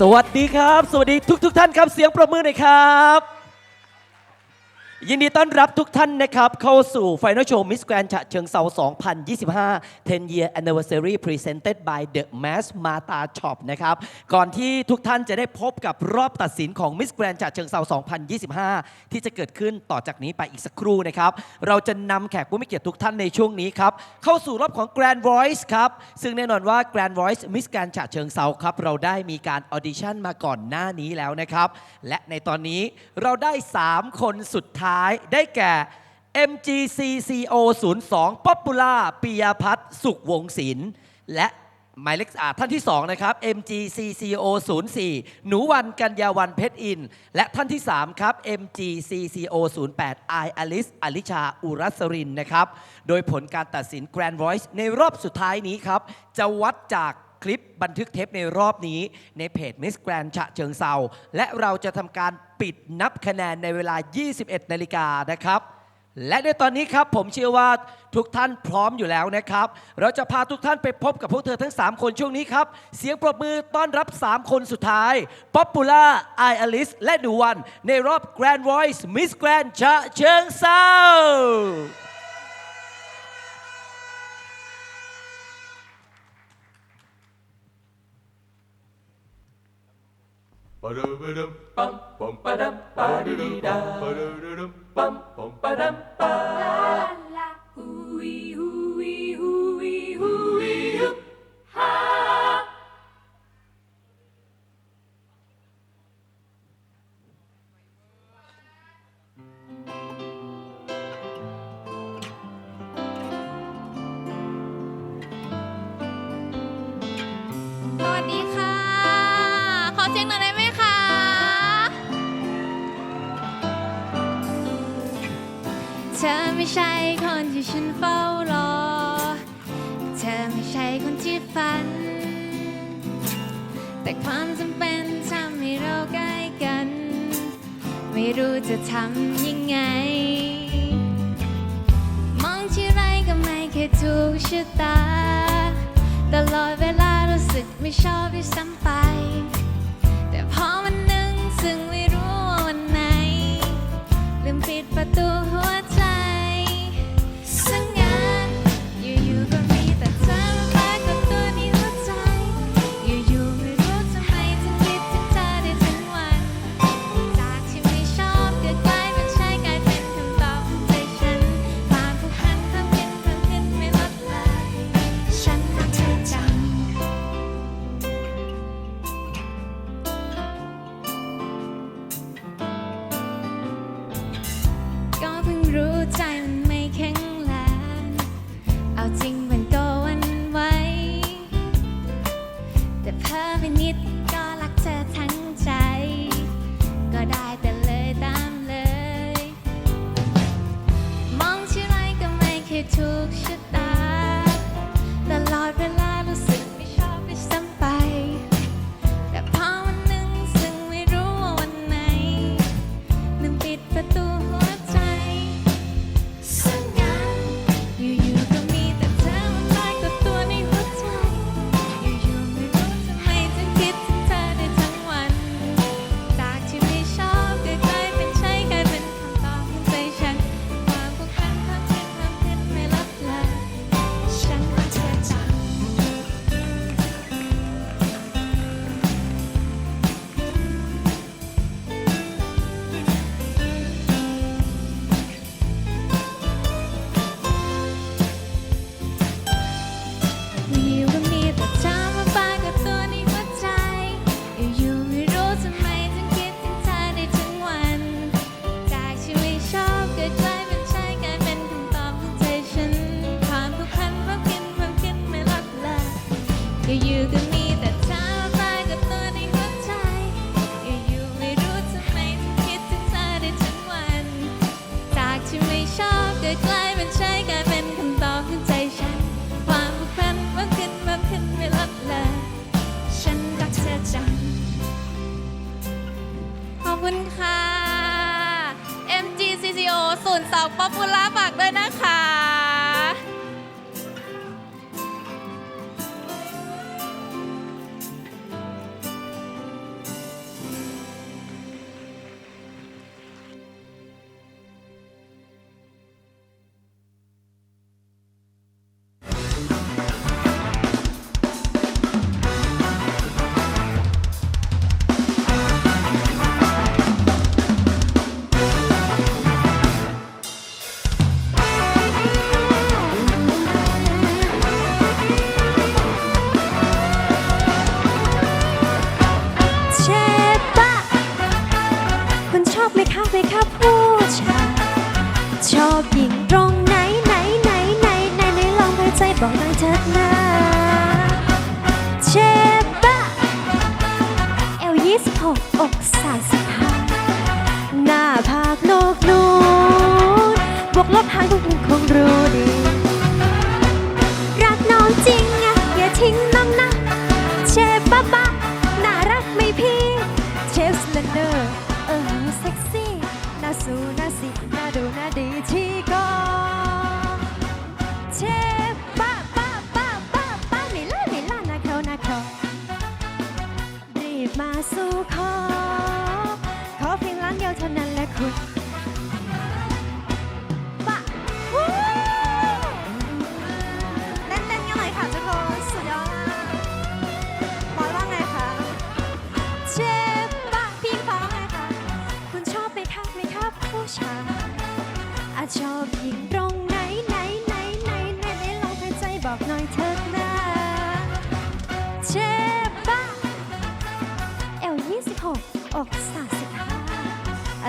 สวัสดีครับ สวัสดีทุกทท่านครับ เสียงประมือหน่อยครับ ยินดีต้อนรับทุกท่านนะครับ เข้าสู่ Final Show Miss Grand ฉะเชิงเซา2025 10 Year Anniversary Presented by The Mass Mata Shop นะครับ ก่อนที่ทุกท่านจะได้พบกับรอบตัดสินของ Miss Grand ฉะเชิงเซา2025 ที่จะเกิดขึ้นต่อจากนี้ไปอีกสักครู่นะครับ เราจะนำแขกผู้มีเกียรติทุกท่านในช่วงนี้ครับ เข้าสู่รอบของ Grand Voice ครับ ซึ่งแน่นอนว่า Grand Voice Miss Grand ฉะเชิงเซาครับ เราได้มีการออดิชั่นมาก่อนหน้านี้แล้วนะครับ และในตอนนี้เราได้ 3 คนสุดท้ายได้แก่ MGCCO 02 Popular ปิยพัฒน์สุขวงศิลป์และหมายเลขอ่าท่านที่ 2 นะครับ MGCCO 04หนูวันกัญญาวันเพชรอิน และท่านที่ 3 ครับ MGCCO 08 I Alice อลิชา อุรัสรินนะครับ โดยผลการตัดสิน Grand Voice ในรอบสุดท้ายนี้ครับ จะวัดจาก คลิปบันทึกเทปในรอบนี้ ในเพจ Miss Grand ฉะเชิงเซาและเราจะทำการปิดนับคะแนนในเวลา 21 นาฬิกานะครับและในตอนนี้ครับผมเชื่อว่าทุกท่านพร้อมอยู่แล้วนะครับ เราจะพาทุกท่านไปพบกับพวกเธอทั้ง 3 คนช่วงนี้ครับ เสียงปรบมือต้อนรับ 3 คนสุดท้าย Popular I Alice และดูวัน ในรอบ Grand Voice Miss Grand ฉะเชิงเซา bum, bum, ba-dum, ba-da-dum, bum, bum, ba-dum, ba.. ที่ฉันเฝ้ารอ เธอไม่ใช่คนที่ฝัน แต่ความจำเป็นทำให้เราใกล้กัน ไม่รู้จะทำยังไง มองที่ไรก็ไม่เคยถูกชะตา ตลอดเวลารู้สึกไม่ชอบด้วยซ้ำไป แต่พอวันหนึ่งซึ่งไม่รู้ว่าวันไหนลืมปิดประตูหัวใจ อยู่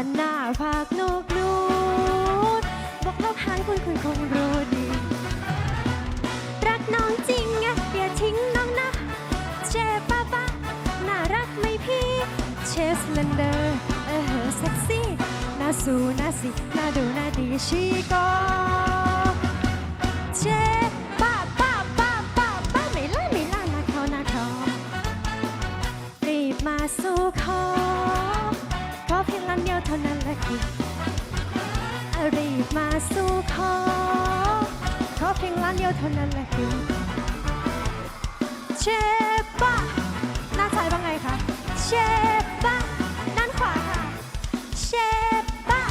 อันหน้าผากนกนูดบอกเลบหายคุณคุณคงรู้ดี รักน้องจริงอะอย่าทิ้งน้องนะ เชฟป้าป้าน่ารักไหมพี่ เชฟสเลนเดอร์ เออเซ็กซี่น่าสู้น่าสิน่าดูน่าดีชีก็เชฟป้าป้าป้าป้าป้าไม่ล่าไม่ล่านะเขานะเขารีบมาสู่ขอ รีบมาสู่ขอขอเพียงล้านเดียวเท่านั้นแหละคุณเชฟบ้าหน้าซ้ายว่าไงคะเชฟบ้าด้านขวาค่ะเชฟบ้า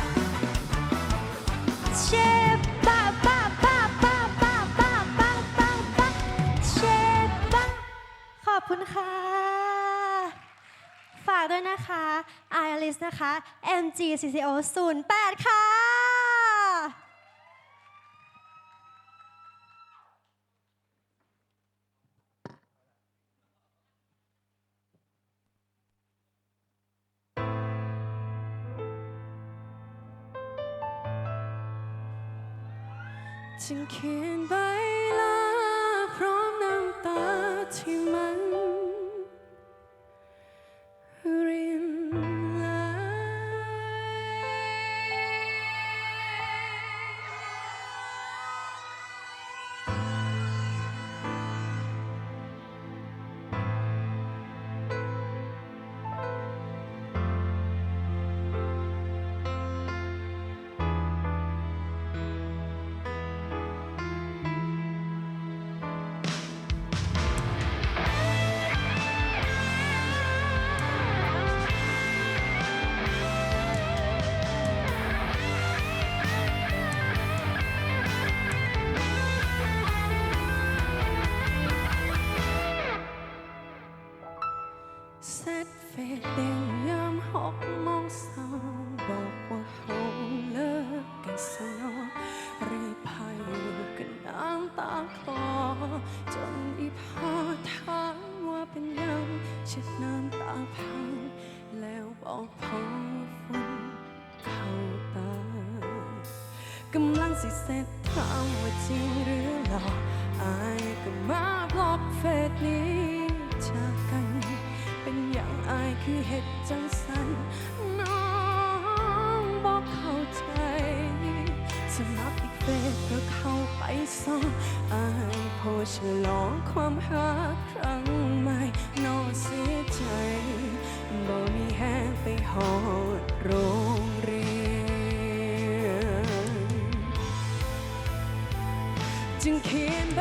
เชฟบ้าบ้าบ้าบ้าบ้าบ้าบ้าบ้าบ้าเชฟบ้าขอบคุณค่ะ ฝากด้วยนะคะ i r i s นะคะ MG CCO 08 ค่ะ จึงเขียนใบลาพร้อมน้ำตาที่มัน หกโมงเช้าบอกว่าเขาเลิกกันสนอรีพายุกันน้ำตาคลอจนอีพอถามว่าเป็นยังเช็ดน้ำตาพัง แล้วบอกพอฝุ่นเข้าตากำลังสิเสร็จถามว่าจริงหรือหลอกอายก็มาบล็อกเฟซนี้ คือเหตุจังสันน้องบอกเข้าใจสมัครอีกเฟซก็เข้าไปส่องอายพสต์ฉลองความรักครั้งใหม่น้องเสียใจบ่มีแห้งไปหอดโรงเรียนจึงเขียนใบ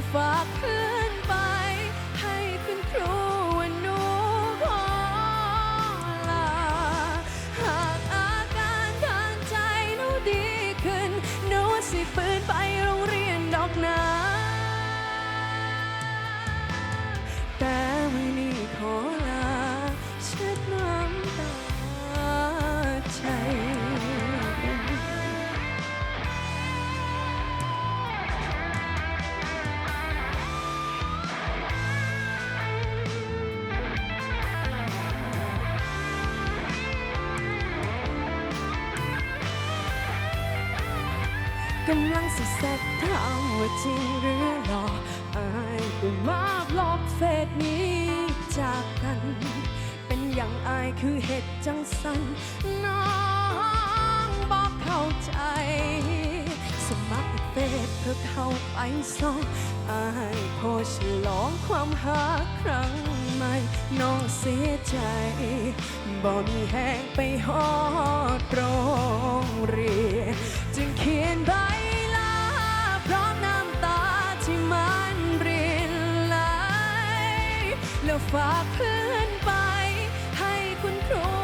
far จริงหรือหลอกอายก็มาบล็อกเฟซนี้จากกัน เป็นอย่างคือเหตุจังสันน้องบอกเข้าใจ สมัครเฟซเพื่อเข้าไปส่องอายพอฉลองความหาครั้งใหม่น้องเสียใจบ่มีแหงไปฮอดโรงเรียนจึงเขียนใบ แล้วฝากเพื่อนไป ให้คุณครู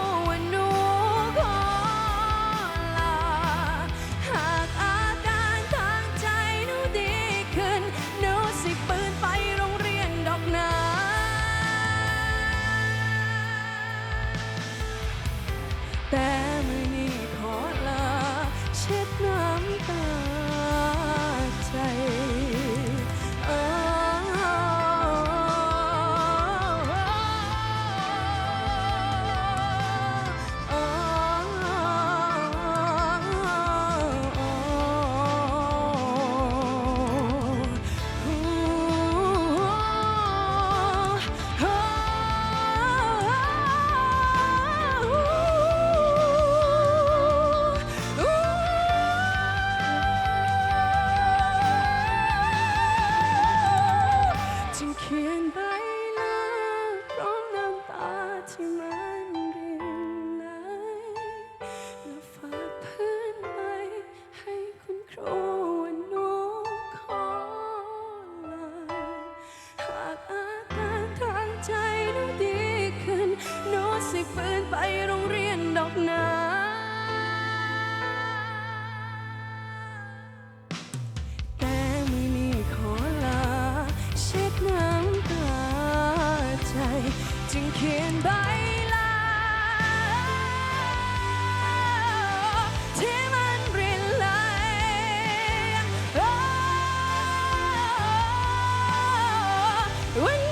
วั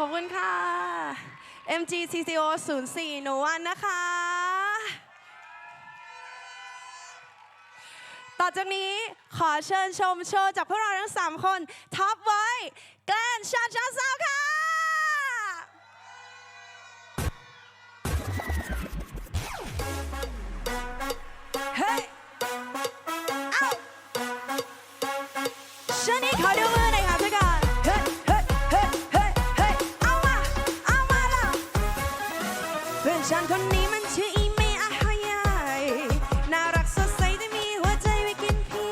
ขอบคุณค่ะ MG CCO 04หนูวันนะคะ ต่อจากนี้ขอเชิญชมโชว์จากพวกเราทั้ง 3 คน ท็อปไว้ แกลนชาชาซาวค่ะ เพื่อนฉันคนนี้มันชื่ออีเมย์อะฮายายน่ารักสดใสแต่มีหัวใจไว้กินเพี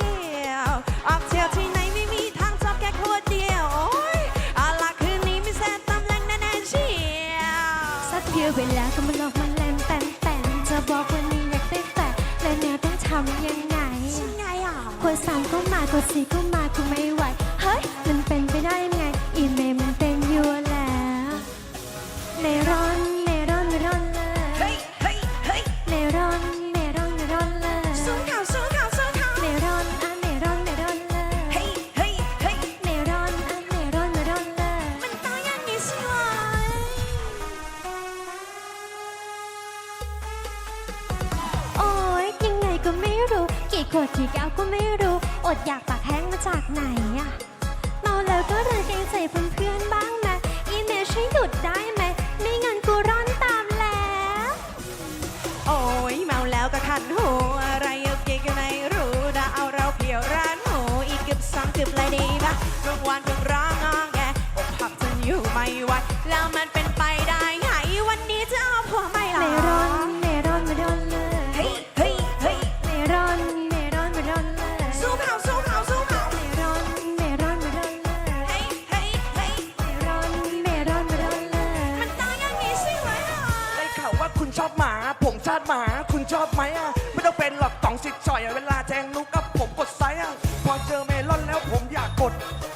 ยว ออกเที่ยวที่ไหนไม่มีทางชอบแค่คนเดียว โอ้ยเอาล่ะคืนนี้มีแซ่บตำแหน่งแน่ๆเชียวสักเดียวเวลาก็มาหลอกมาแลนแตนแตนจะบอกวันนี้อยากได้แฟนและแนวต้องทำยังไง ยังไงอะ กดสามก็มากดสี่ ชอบไหมอะไม่ต้องเป็นหรอกต่องสิจ่อยอะเวลาแทงนุกกับผมกดไซส์อะพอเจอเมลอนแล้วผมอยากกด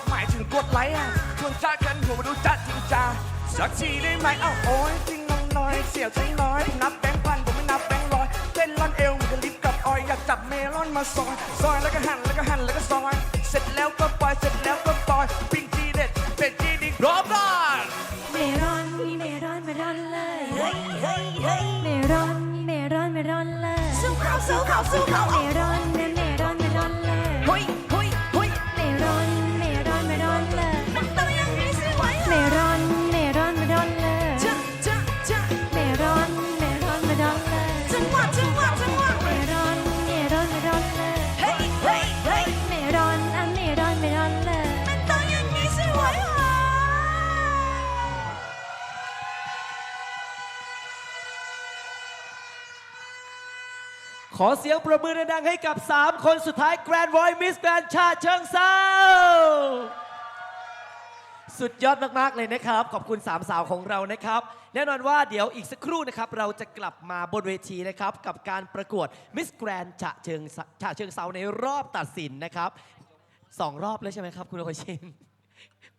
หมายถึงกดไลค์อะชวนชากันหัวมาดูจัดจริงจ้าสักทีได้ไหมเอ้าโอ้ยจริงน้องน้อยเสียวใจน้อยผมนับแบงค์พันผมไม่นับแบงค์ร้อยเต้นลอนเอวเหมือนกับลิฟกับออยอยากจับเมลอนมาซอยซอยแล้วก็หั่นแล้วก็หั่นแล้วก็ซอย เสร็จแล้วก็ปล่อยเสร็จแล้วก็ สู้เขาสู้เขาเมรอน ขอเสียงประมือดังๆให้กับ 3 คนสุดท้าย Grand Voice Miss Grand ชาติเชิงเซาสุดยอดมากๆเลยนะครับ ขอบคุณสามสาวของเรานะครับ แน่นอนว่าเดี๋ยวอีกสักครู่นะครับ เราจะกลับมาบนเวทีนะครับ กับการประกวด Miss Grand ฉะเชิงเซาฉะเชิงเซาในรอบตัดสินนะครับสองรอบแล้วใช่ไหมครับ คุณโอชิน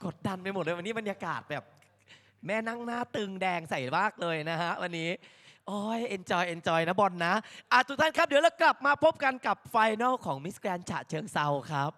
กดดันไปหมดเลยวันนี้บรรยากาศแบบ แม่นั่งหน้าตึงแดงใส่มากเลยนะฮะวันนี้ โอ้ยเอนจอยเอนจอยนะบอลนะอะทุกท่านครับเดี๋ยวเรากลับมาพบกันกับไฟนอลของมิสแกรนฉะเชิงเซาครับ